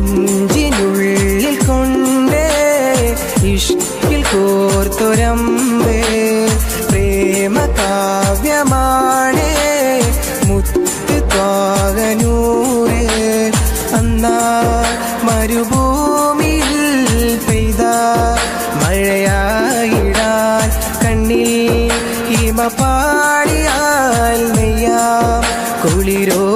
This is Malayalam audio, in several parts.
നെഞ്ചിനുള്ളിൽ കൊണ്ടേ ഇഷ്കിൽ കോർത്തൊരമ്പേ പ്രേമ കാവ്യമാണേ മുത്ത് ത്വാകനൂറ് അന്നാ മരുഭൂമിയിൽ പെയ്ത മഴയായിടാൻ കണ്ണിൽ ഹിമ പാടിയാൽ നെയ്യാം കുളിരോർമകൾ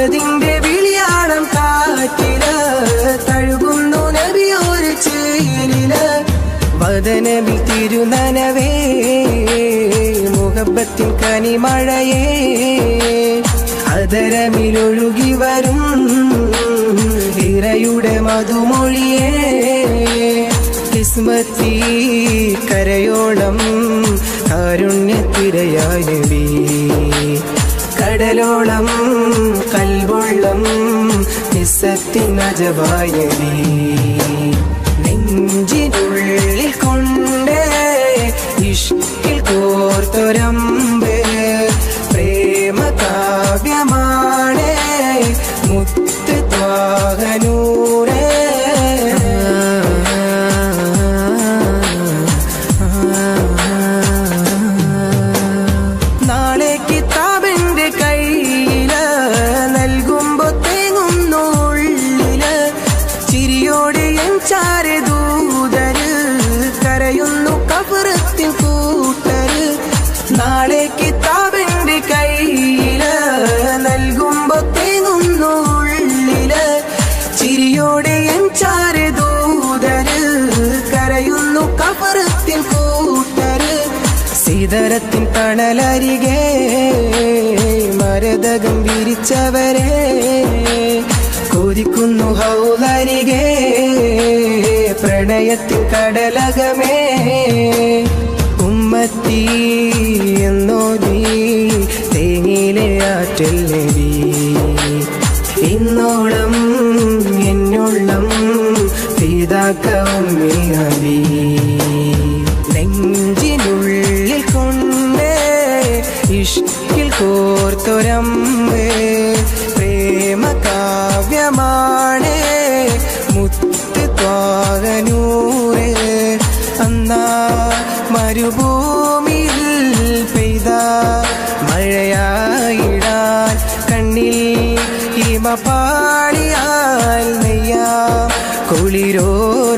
അകതിന്റെ വിളിയാണം കാറ്റിൽ തഴുകുന്നു നബി ഒരു ചേലിൽ. വദനബി തിരുനനവേ കനി മഴയേ അതരമിലൊഴുകി വരും ഇരയുടെ മധുമൊഴിയേ. കിസ്മത്തി കരയോളം കാരുണ്യത്തിരയായ നബി. കടലോളം കൽവൊള്ളം നിസ്സത്തിൻ അജവായ നബി നെഞ്ചിനുള്ളിൽ ചിരിയോടെ എൻ ചാരെ കരയുന്നു കബറത്തിൻ കൂട്ടര് സീതരത്തിൻ തണലരികെ മരതകം വിരിച്ചവരെ കൊതിക്കുന്നു ഹൗലരികെ പ്രണയത്തിൻ കടലകമേ. ഉമ്മത്തി എന്നോതി തേങ്ങിലെ ആറ്റൽ നബി ഇന്നോളം എന്നോളം പിതാക്കം നബി നെഞ്ചിനുള്ളിൽ കൊണ്ട് ഇഷ്കിൽ കോർത്തൊരമ്പ് പ്രേമ കാവ്യമാണ് മുത്ത് ത്വാകനൂറ് അന്നാ മരുഭൂമിയിൽ പെയ്ത മഴയായിടാൻ കണ്ണിൽ നെയ്യാം കുളിരോർമകൾ